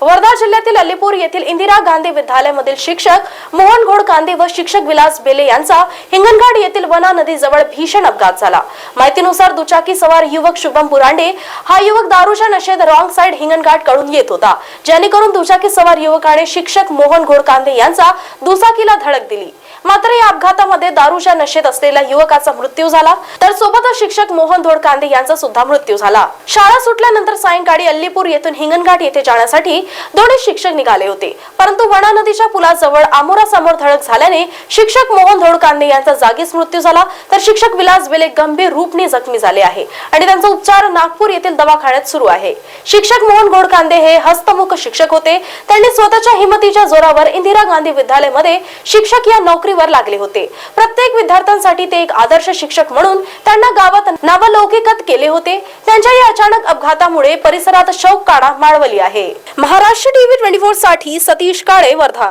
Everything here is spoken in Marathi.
वर्धा जिल्ह्यातील अलीपूर येथील इंदिरा गांधी विद्यालयामधील शिक्षक मोहन घोडकांदे व शिक्षक विलास बेले यांचा हिंगणघाट येथील वना नदीजवळ भीषण अपघात झाला. माहितीनुसार दुचाकी सवार युवक शुभम बुरांडे हा युवक दारूच्या नशेत रॉंग साइड हिंगणघाटकडून येत होता. जेणेकरून दुचाकी सवार युवकाने शिक्षक मोहन घोडकांदे यांचा दुचाकीला धडक दिली. मात्र या अपघातामध्ये दारूच्या नशेत असलेल्या युवकाचा मृत्यू झाला. तर सोबतच शिक्षक मोहन धोडकांदे यांचा सुद्धा मृत्यू झाला. शाळा सुटल्यानंतर सायंकाळी अल्लीपूर येथून हिंगणघाट येथे जाण्यासाठी दोन्ही शिक्षक निघाले होते. परंतु वणा नदीच्या पुलाजवळ आमोरासमोर धडक झाल्याने शिक्षक मोहन धोडकांदे यांचा जागीच मृत्यू झाला. तर शिक्षक विलास बेले गंभीर रूपने जखमी झाले आहे आणि त्यांचा उपचार नागपूर येथील दवाखान्यात सुरू आहे. शिक्षक मोहन घोडकांदे हे हस्तमुख शिक्षक होते. त्यांनी स्वतःच्या हिमतीच्या जोरावर इंदिरा गांधी विद्यालयामध्ये शिक्षक या नोकरी वर लागले होते. प्रत्येक विद्यार्थ्यांसाठी ते एक आदर्श शिक्षक म्हणून त्यांना गावात नवलौकिकत केले होते. त्यांच्या या अचानक अपघातामुळे परिसरात शोक काढा माळवली आहे. महाराष्ट्र टीव्ही ट्वेंटी फोरसाठी सतीश काळे वर्धा.